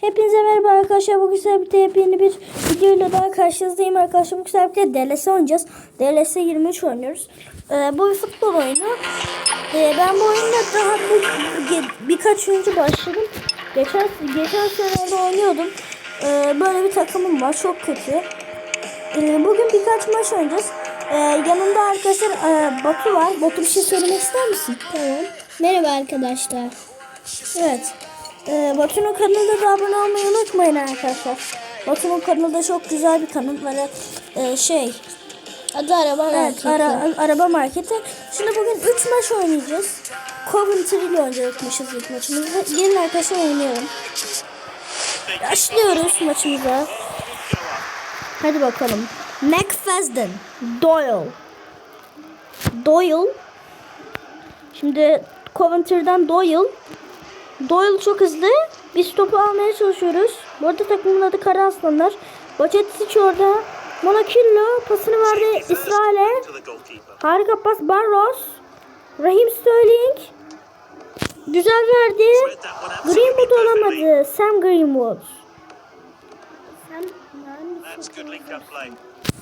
Hepinize merhaba arkadaşlar. Bugün sizlerle birlikte yepyeni bir videoyla daha karşınızdayım arkadaşlar. Bugün sizlerle birlikte DLS oynayacağız. DLS 23 oynuyoruz. Ee, bu bir futbol oyunu. Ee, ben bu oyunda daha bir, birkaç önce başladım. Geçen, geçen senelerde oynuyordum. Ee, böyle bir takımım var. Çok kötü. Ee, bugün birkaç maç oynayacağız. Ee, yanımda arkadaşlar e, Batu var. Batu bir şey söylemek ister misin? Tamam. Merhaba arkadaşlar. Evet. Ee, Batu'nun kanalına da abone olmayı unutmayın arkadaşlar. Batu'nun kanalı da çok güzel bir kanal. Böyle e, şey. Adı araba Evet, marketi. ara, araba marketi. Şimdi bugün 3 maç oynayacağız. Coventry ile oynayacakmışız ilk maçımızda. Gelin arkadaşlar oynayalım. Başlıyoruz maçımıza. Hadi bakalım. McFadden. Doyle. Doyle. Şimdi Coventry'den Doyle. Doyle çok hızlı. Biz topu almaya çalışıyoruz. Bu arada takımın adı Kara Aslanlar. Bacetic orada. Monakillo pasını verdi İsrail'e. Harika pas Barros. Rahim Sterling. Güzel verdi. Greenwood olamadı. Sam Greenwood.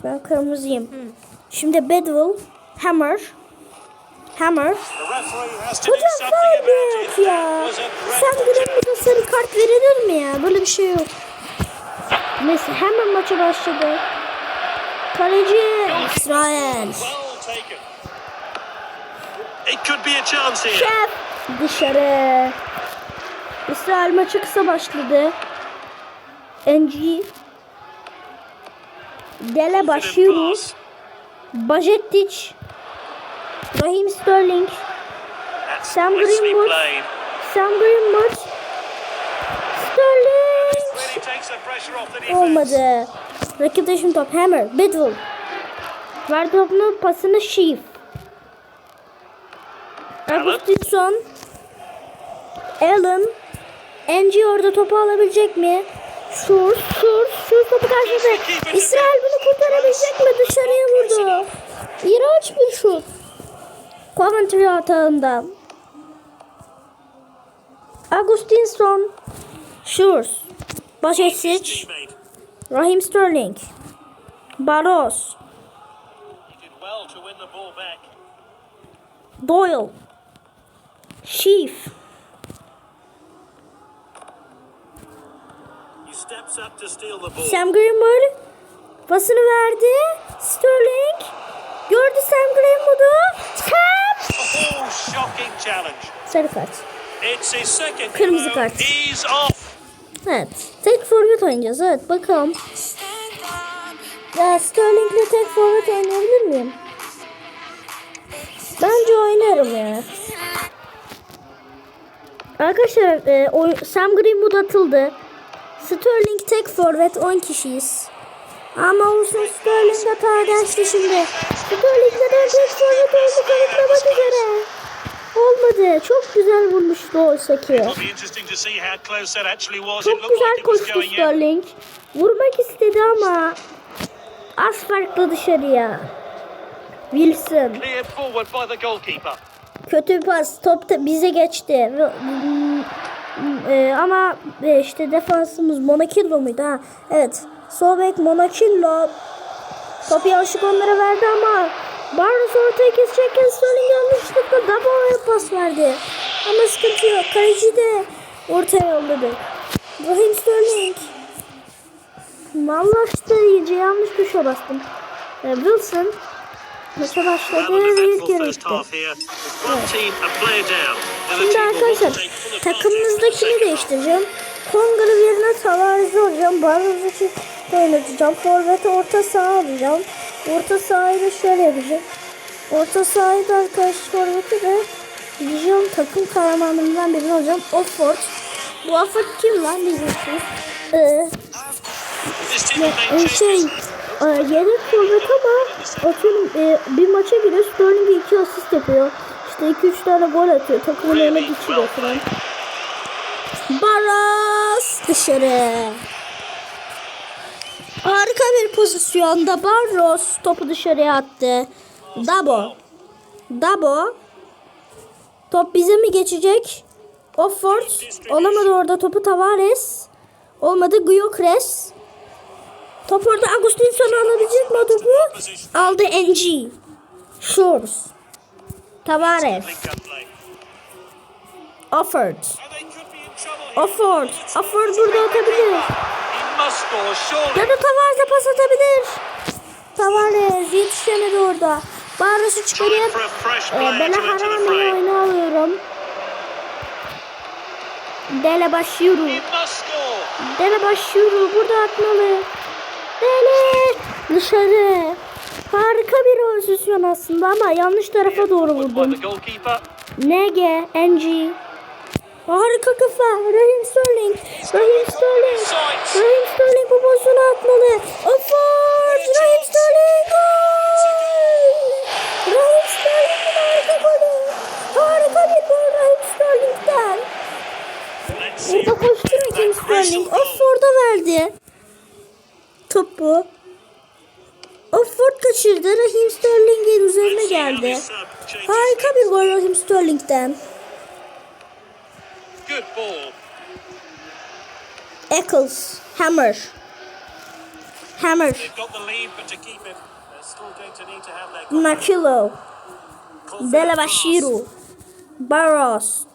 Ben kırmızıyım. Şimdi Bedwell. Hammer. Hammer. Hocam faul yok ya. Sen Greenwood'a sarı kart verilir mi ya? Böyle bir şey yok. Neyse hemen maça başladı. Kaleci İsrail. well taken. It could be a chance here. Şef dışarı. İsrail maçı kısa başladı. NG Dele Bashiru Pass. Rahim Sterling Sam Greenwood. Sam Greenwood Sterling. Olmadı. Rakipte şimdi top. Hammer. Bedwell. Verdi topunu pasını Sheaf. Agustinson. Allen. Enci orada topu alabilecek mi? Şur, şur, şur topu karşıladı. İsrail bunu kurtarabilecek mi? Dışarıya vurdu. İğrenç bir şut. Coventry hatağında. Agustinson. Bajetic. Teammate. Raheem Sterling. Barros. Doyle. Sheaf. Sam Greenwood. Pasını verdi. Sterling. Gördü Sam Greenwood'u. Sam. Oh, shocking challenge. Sarı kart. It's his second Kırmızı kart. Evet. Tek forvet oynayacağız. Evet bakalım. Ya Sterling'le tek forvet oynayabilir miyim? Bence oynarım ya. Arkadaşlar e, oy- Sam Greenwood atıldı. Sterling tek forvet 10 kişiyiz. Ama olsun Sterling hata geçti şimdi. Sterling neden tek forvet oldu kanıtlamak üzere. Olmadı. Çok güzel vurmuştu oysa ki. Çok güzel koştu. Sterling. Vurmak istedi ama az farklı dışarıya. Wilson. Kötü bir pas. Top da bize geçti. Mm, mm, e, ama e, işte defansımız Monakillo muydu ha? Evet. Sol bek Monakillo. Topu yanlışlık onlara verdi ama Barnes ortaya kesecekken Sterling yanlışlıkla Dabo'ya pas verdi. Ama sıkıntı yok. Kaleci de ortaya yolladı. Raheem Sterling. Vallahi işte iyice yanlış tuşa bastım. E, Wilson maça başladı ve ilk yarı bitti. other Şimdi arkadaşlar takımımızdakini değiştireceğim. Kongalı yerine Tavares'i alacağım. Barros'u çift oynatacağım. Forvet'e orta saha alacağım. Orta sahayı da şöyle yapacağım. Orta sahayı da arkadaş forveti de diyeceğim takım kahramanlarından birini alacağım. Offord. Bu Offord kim lan diyeceksiniz. Ee, e, şey e, yedek forvet ama atıyorum e, bir maça giriyor Sterling iki asist yapıyor. İşte 2-3 tane gol atıyor. Takımın önüne geçiriyor falan. Barros dışarı. Harika bir pozisyonda Barros topu dışarıya attı. Dabo. Dabo. Top bize mi geçecek? Offord. Olamadı orada topu Tavares. Olmadı. Gyökeres. Top orada Agustinson alabilecek mi topu? Aldı NG. Shores. Tavares. Offord. Offord. Offord burada atabilir. He must score, surely. Ya da Tavares'e pas atabilir. Tavares yetişemedi orada. Trying çıkarıp e, Bela fray. oyuna alıyorum. Dele score. Dele Bashiru burada atmalı. Dele dışarı. Harika bir pozisyon aslında ama yanlış tarafa doğru vurdum. Nege, NG. Harika kafa. Raheem Sterling. Raheem Sterling. Raheem Sterling bu pozisyonu atmalı. Offord. Raheem Sterling. Gol. Raheem Sterling'in harika golü. Harika bir gol Raheem Sterling'den. Burada koştu Raheem Sterling. Offord'a verdi. Topu. Offord kaçırdı. Raheem Sterling'in üzerine geldi. Harika bir gol Raheem Sterling'den. Good ball. Eccles. Hammer. Hammer. They've got the lead, but to keep it, they're still going to need to have their Nakilo. confidence Dela pass. Bashiru. Barros.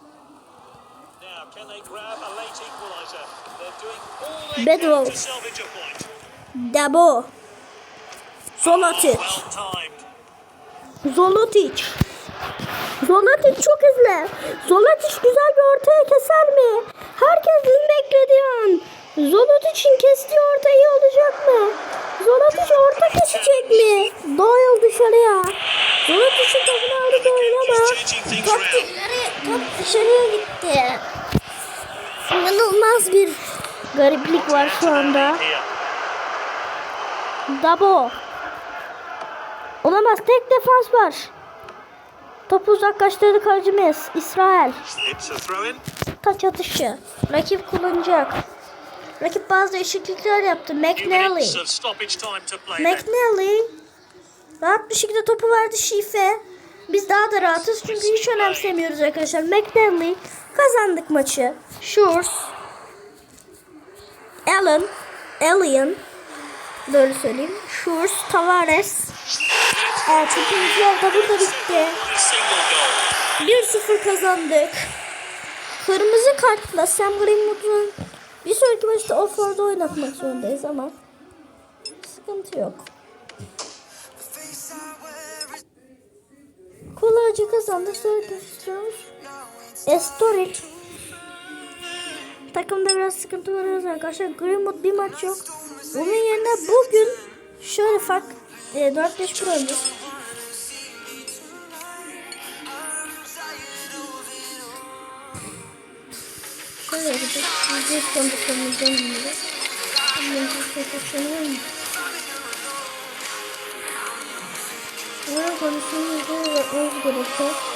Now, can they grab a late equaliser? They're doing all they Bedwell. can to salvage a point. Dabo. Zolotic. Zolotic. Zolotic çok hızlı. Zolotic güzel bir ortaya keser mi? Herkesin beklediği an. Zolotic'in kestiği orta iyi olacak mı? Zolotic orta kesecek mi? Doyle dışarıya. Zolotic'in topunu aldı Doyle ama top, dışarı, top dışarıya gitti. İnanılmaz bir gariplik var şu anda. Dabo. Olamaz tek defans var. Topu uzaklaştırdı kalecimiz. İsrail. Taç atışı. Rakip kullanacak. Rakip bazı değişiklikler yaptı. McNally. McNally. Rahat bir şekilde topu verdi Şife. Biz daha da rahatız çünkü hiç önemsemiyoruz arkadaşlar. McNally. Kazandık maçı. Shores. Allen. Alien. Doğru söyleyeyim. Shores. Tavares. Evet, ikinci yarıda burada bitti. A single goal. 1-0 kazandık. Kırmızı kartla Sam Greenwood'un bir sonraki maçta Offord'u oynatmak zorundayız ama sıkıntı yok. Kolayca kazandık. Sonraki istiyoruz. Estoril. Takımda biraz sıkıntı var arkadaşlar. Greenwood bir maç yok. Onun yerine bugün şöyle fark e, 4-5 oynayacağız. Şöyle yapacağız. Yüzde yüz kondisyonumuzdan dinleyeceğiz. Bunun kondisyonu mı? Bunun kondisyonumuzda yapmamız gerekiyor.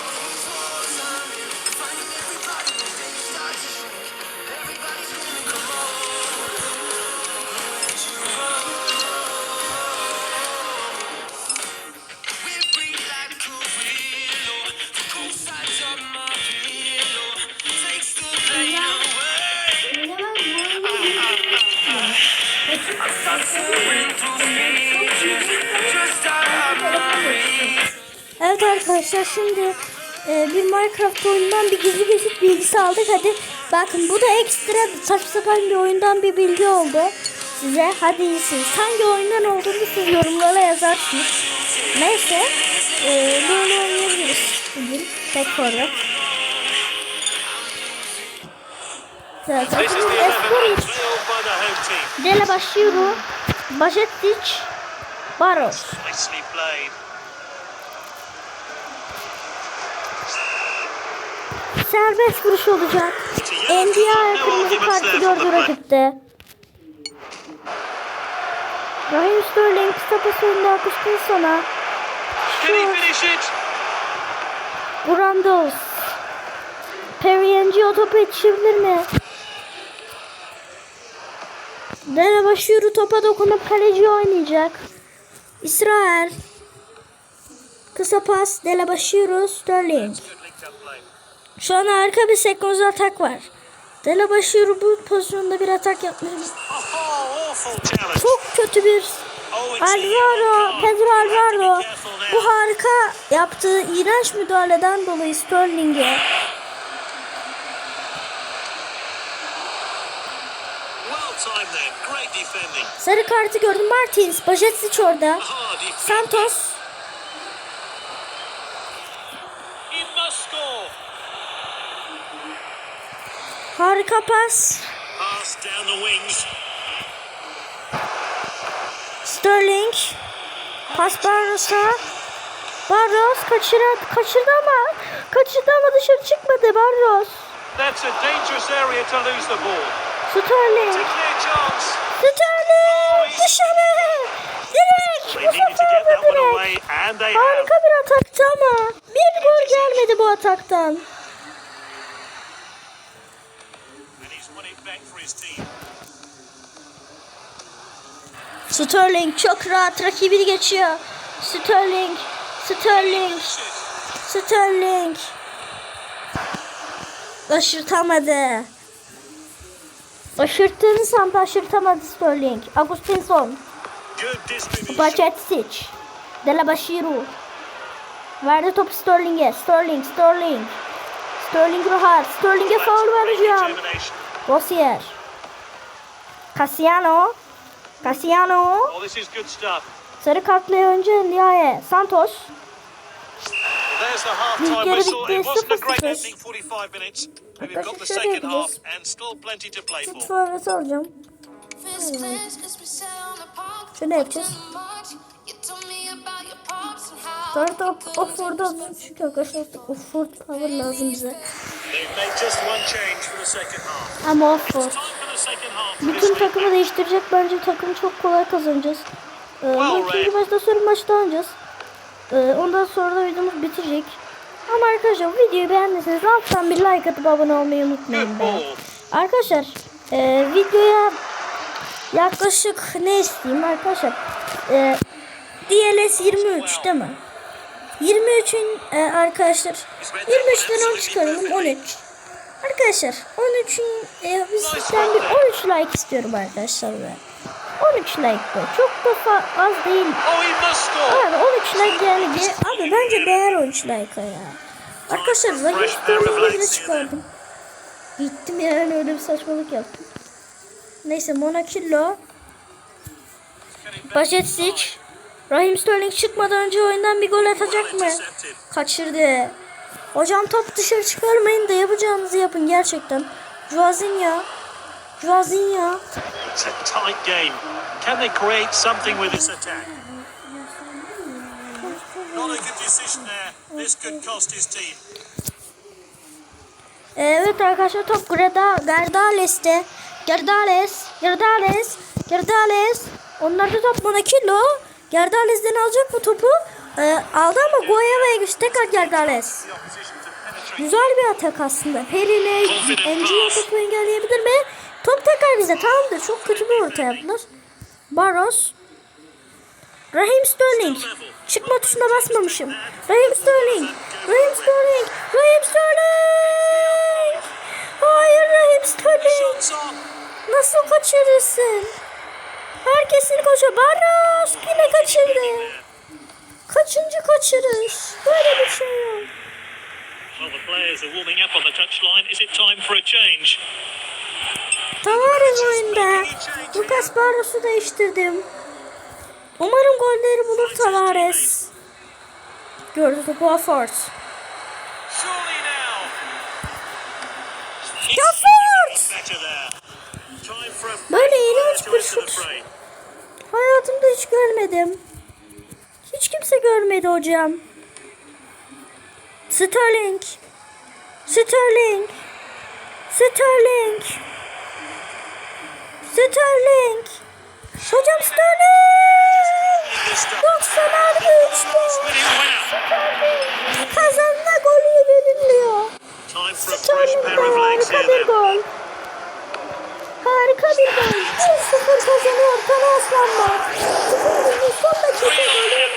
Minecraft oyundan bir gizli geçit bilgisi aldık. Hadi bakın bu da ekstra saçma sapan bir oyundan bir bilgi oldu size. Hadi iyisiniz. Hangi oyundan olduğunu siz yorumlara yazarsınız. Neyse e, böyle oynayabiliriz bugün. Tek forvet. Zaten This is the 11 Espori, veiled by the home team. Dele Bashiru, Bajetic, Barros. Nicely played. Serbest vuruş olacak. NBA kırmızı kartı gördü rakipte. Raheem Sterling kısa pas önünde akıştı sana. Şu? Brandos. Perry NG o topu yetişebilir mi? Dene başlıyor topa dokunup kaleci oynayacak. İsrail. Kısa pas. Dele başlıyor Sterling. Good linked up play. Şu an harika bir senkronizasyon atak var. Delabaşı bu pozisyonda bir atak yapmış. Çok kötü bir Alvaro. Pedro Alvaro bu harika yaptığı iğrenç müdahaleden dolayı Sterling'e sarı kartı gördüm. Martins, Bajetsic orada. Santos, harika pas. Sterling, pas Barros'a. Barros kaçıran, kaçırdı ama kaçırdı ama dışarı çıkmadı Barros. That's a dangerous area to lose the ball. Sterling. Sterling dışarı. Direkt bu sefer de direkt. Harika bir ataktı ama bir gol gelmedi bu ataktan. And he's won it back for his team. Sterling çok rahat rakibini geçiyor. Sterling, Sterling, Sterling. Aşırtamadı. Aşırttığını sandı aşırtamadı Sterling. Agustinson, Good distribution. Bacetsic, Delabashiru. Verdi topu Sterling'e. Sterling, Sterling. Sterling rahat. Sterling'e Great vereceğim. Rossier. Cassiano. Cassiano. Oh, this is good stuff. Sarı kartlı önce Ndiaye. Santos. There's the half-time Geri whistle. bitti, It wasn't a great 0-0. opening 45 minutes. But we've got the Arkadaşlar şöyle second half yapacağız. and still plenty to play Süt for. forveti alacağım. Şöyle yapacağız. Sonra da Offord'a çıkıyor arkadaşlar. Offord power lazım bize. Ama Offord. Bütün takımı değiştirecek. Bence takım çok kolay kazanacağız. Ee, ikinci maçta sonra maçta oynayacağız. Ee, ondan sonra da videomuz bitecek. Ama arkadaşlar videoyu beğendiyseniz alttan bir like atıp abone olmayı unutmayın. Arkadaşlar e, videoya yaklaşık ne isteyeyim arkadaşlar e, DLS 23 değil mi? 23'ün e, arkadaşlar 23'ten 10 çıkaralım 13. Arkadaşlar 13'ün e, bizden bir 13 like istiyorum arkadaşlar be. 13 like be. Çok da az değil. Abi 13 like yani diye. Abi bence değer 13 like'a ya. Arkadaşlar Zagis Sterling'i çıkardım. Gittim yani öyle bir saçmalık yaptım. Neyse Monakillo. Bajetsic. Rahim Sterling çıkmadan önce oyundan bir gol atacak mı? Kaçırdı. Hocam top dışarı çıkarmayın da yapacağınızı yapın gerçekten. Juazinho. Juazinho. It's a tight game. Can they create something with this attack? Not a good decision there. This could cost his team. Evet arkadaşlar top Greda, Gerdales'te. Gerdales, Gerdales, Gerdales. Onlar da top Monakillo. Gerdales'den alacak bu topu. Ee, aldı ama Guayaba'ya geçti. Tekrar Gerdales. The opposition to penetrate. Güzel bir atak aslında. Perine, Engi'ye topu engelleyebilir mi? Top tekrar bize. Tamamdır. Çok kötü bir orta yaptılar. Barros. Rahim Sterling. Çıkma tuşuna basmamışım. Rahim Sterling. Rahim Sterling. Rahim Sterling. Hayır Rahim Sterling. Nasıl kaçırırsın? Herkesin koşuyor. Barros yine kaçırdı. Kaçıncı kaçırış? Böyle bir şey yok. Well, the players are warming up on the touchline. Is it time for a change? Tavares oyunda. Lucas Barros'u değiştirdim. Umarım golleri bulur Tavares. Gördü topu Afford. Afford! Böyle player to bir şut. Hayatımda hiç görmedim. Hiç kimse görmedi hocam. Sterling. Sterling. Sterling. Sterling. Hocam Sterling. This stuff. 90 artı 3'te. Winning winner. Kazanma golü veriliyor. Fresh Sterling'den harika bir gol. Harika bir gol. 1-0 kazanıyor Kana Aslanlar. 0 son dakika golüyle.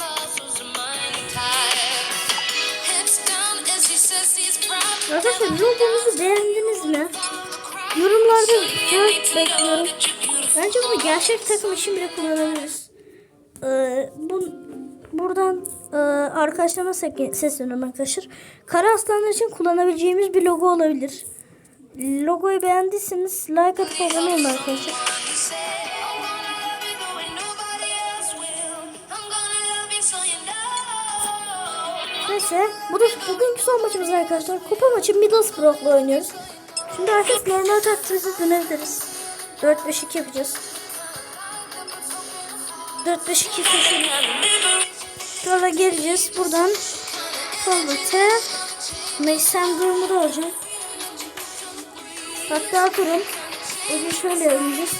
muscles are mighty tight. Hips down as he says he's proud. Arkadaşlar videomuzu beğendiniz mi? Yorumlarda cevap bekliyorum. Bence bunu gerçek takım için bile kullanabiliriz. Ee, bu, buradan e, arkadaşlarıma se- sesleniyorum arkadaşlar. Kara aslanlar için kullanabileceğimiz bir logo olabilir. Logoyu beğendiyseniz like atıp abone arkadaşlar. Neyse bu da bugünkü son maçımız arkadaşlar. Kupa maçı Middlesbrough'la oynuyoruz. Şimdi artık normal taktiğimize dönebiliriz. 4-5-2 yapacağız. 4-5-2 seçelim. Sonra geleceğiz. Buradan Forvet'e Mason Greenwood olacak. Hatta durun. Bugün şöyle oynayacağız.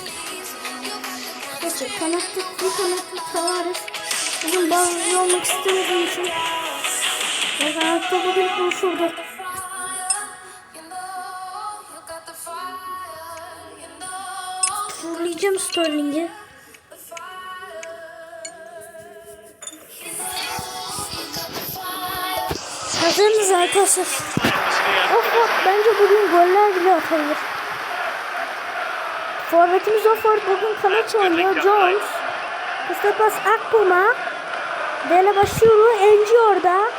Neyse kanatta bir kanatta Tavares. Bugün bazı olmak istemediğim için ve kanatta bugün konuşuldu. You know, fire. Hazır mısınız arkadaşlar? Of of bence bugün goller bile atabilir. Forvetimiz Offord bugün kanat oynuyor. Jones. Mustafa Akpuma. Dele başlıyor. Enci orada.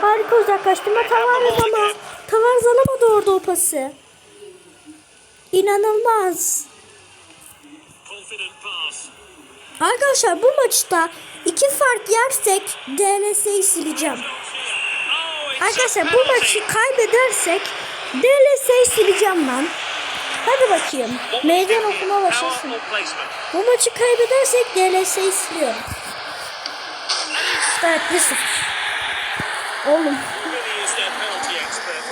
Harika uzaklaştırma. Tavares ama. Tavares alamadı orada o pası. İnanılmaz. Arkadaşlar bu maçta iki fark yersek DLS'yi sileceğim. Arkadaşlar bu maçı kaybedersek DLS'yi sileceğim ben. Hadi bakayım. Meydan okuma başlasın. Bu maçı kaybedersek DLS'yi siliyorum. Evet 1-0. Oğlum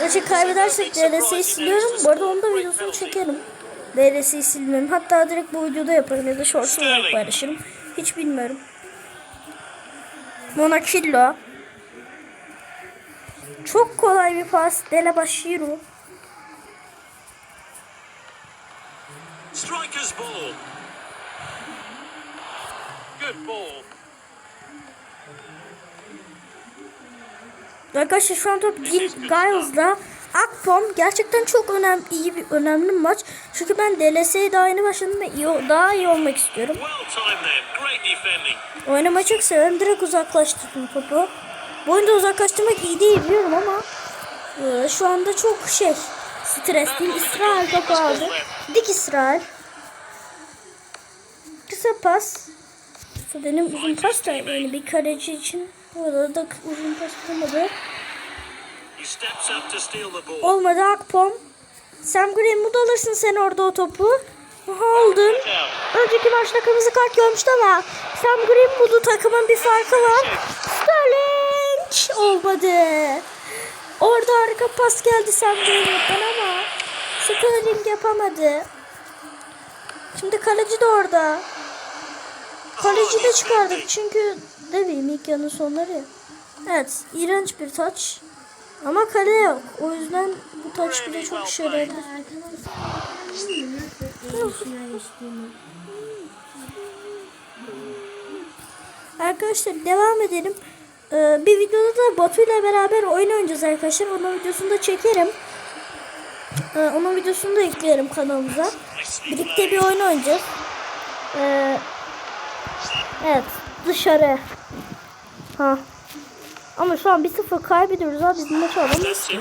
maçı kaybedersek DLS'yi siliyorum. Bu arada onun da videosunu çekerim. DLS'yi silmiyorum. Hatta direkt bu videoda yaparım ya da short olarak paylaşırım. Hiç bilmiyorum. Monachillo. Çok kolay bir pas. Dele Bashiru. Striker's ball. Good ball. Arkadaşlar şu an top Gil Giles'da. Akpom gerçekten çok önemli iyi bir önemli maç. Çünkü ben DLS'ye daha yeni başladım ve iyi, daha iyi olmak istiyorum. Well. Oynamayı çok seviyorum. Direkt uzaklaştırdım topu. Bu oyunda uzaklaştırmak iyi değil biliyorum ama e, şu anda çok şey stresliyim. İsrail topu aldı. Dik İsrail. Kısa pas. Benim uzun pas da yani bir kaleci için orada da uzun pas ball. Olmadı Akpom. Sam Greenwood alırsın sen orada o topu. Aha aldın. Önceki maçta kırmızı kart görmüştü ama Sam Greenwood'un takımın bir farkı var. Sterling olmadı. Orada harika pas geldi Greenwood'dan ama Sterling yapamadı. Şimdi kaleci de orada. Kaleci de çıkardık çünkü ne bileyim ilk yarının sonları. Evet iğrenç bir taç. Ama kale yok. O yüzden bu taç bile çok işe yarayabilir. Arkadaşlar devam edelim. Ee, bir videoda da Batu ile beraber oyun oynayacağız arkadaşlar. Onun videosunu da çekerim. Ee, onun videosunu da eklerim kanalımıza. Birlikte bir oyun oynayacağız. Ee, evet dışarı. Ha. Ama şu an 1-0 kaybediyoruz abi. Biz maçı alamayız ki.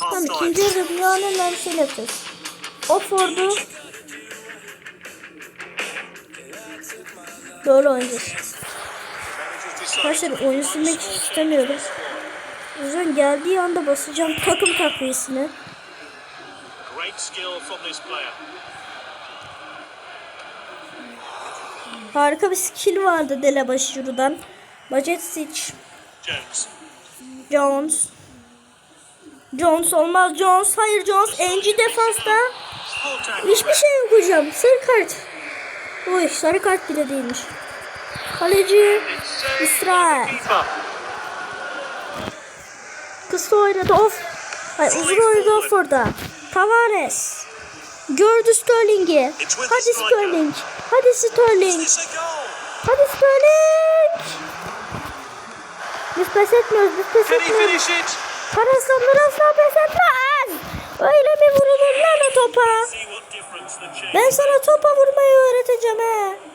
Tamam ikinci yarıda dünyanın en önemli şeyini yapacağız. O Ford'u Böyle oynayacağız. Arkadaşlar one silmek istemiyorum. O yüzden geldiği anda basacağım takım takviyesini. Harika bir skill vardı Dele Başuru'dan. Majestic Jones. Jones. Jones olmaz Jones. Hayır Jones. NG defansta. Hiçbir şey yok hocam. Sarı kart. Uy sarı kart bile değilmiş. Kaleci İsrail. Kısa oynadı. Of. Hayır uzun oynadı of orada. Tavares. Gördü Sterling'i. Hadi Sterling. Hadi Sterling. Hadi Sterling. Biz pes etmiyoruz. Biz pes etmiyoruz. Karaslanlar asla pes etmez. Öyle mi vurulur lan o topa? Ben sana topa vurmayı öğreteceğim he.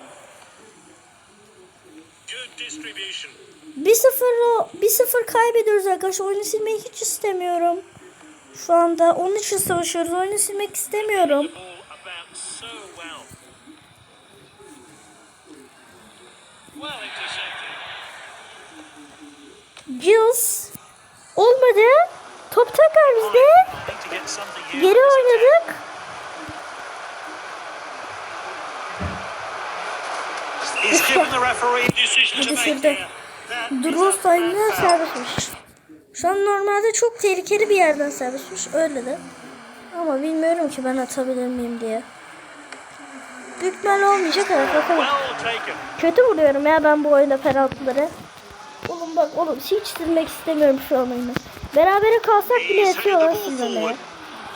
Distribution. 1-0 o- 1-0 kaybediyoruz arkadaşlar. Oyunu silmeyi hiç istemiyorum. Şu anda onun için savaşıyoruz. Oyunu silmek istemiyorum. Gills olmadı. Top tekrar bizde. Geri oynadık. To make Düşürdü. here. That is a Duros bad sayına foul. serbestmiş. Şu an normalde çok tehlikeli bir yerden serbestmiş. Öyle de. Ama bilmiyorum ki ben atabilir miyim diye. Büyük ihtimalle olmayacak evet bakalım. Kötü vuruyorum ya ben bu oyunda penaltıları. Oğlum bak oğlum hiç silmek istemiyorum şu an oyunu. Berabere kalsak bile yetiyorlar silmemeye.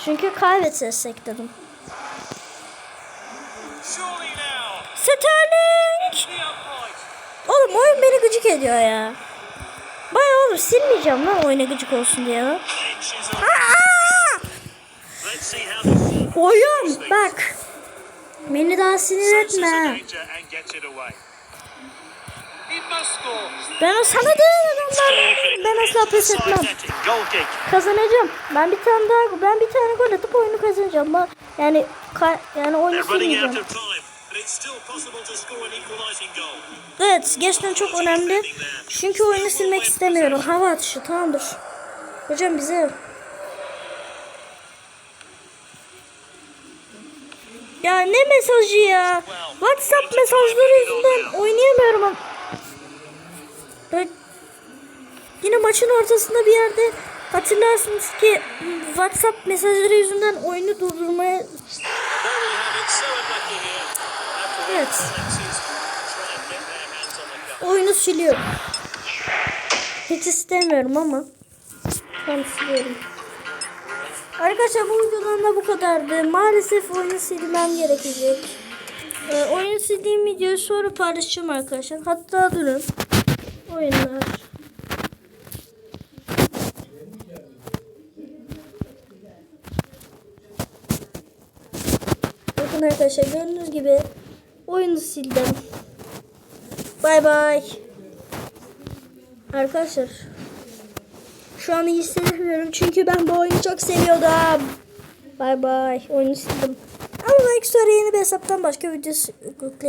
Çünkü kaybetsek dedim. Sterling! Oğlum oyun beni gıcık ediyor ya. Baya oğlum silmeyeceğim lan oyuna gıcık olsun diye Aa! Oyun bak. Beni daha sinir etme. Ben o sana demedim ben. Ben asla pes etmem. Kazanacağım. Ben bir tane daha ben bir tane gol atıp oyunu kazanacağım. Ama yani ka- yani oyunu silmeyeceğim. Evet gerçekten çok önemli. Çünkü oyunu silmek istemiyorum. Hava atışı tamamdır. Hocam bize Ya ne mesajı ya? WhatsApp mesajları yüzünden oynayamıyorum. am- Böyle Yine maçın ortasında bir yerde hatırlarsınız ki WhatsApp mesajları yüzünden oyunu durdurmaya Evet. oyunu siliyorum. Hiç istemiyorum ama ben siliyorum. Arkadaşlar bu videodan da bu kadardı. Maalesef oyunu silmem gerekecek. Ee, oyunu sildiğim videoyu sonra paylaşacağım arkadaşlar. Hatta durun. Oyunlar. Bakın arkadaşlar gördüğünüz gibi oyunu sildim. Bay bay. Arkadaşlar. Şu an iyi hissedemiyorum çünkü ben bu oyunu çok seviyordum. Bay bay. Oyunu sildim. Ama belki sonra yeni bir hesaptan başka video yükleyebilirim.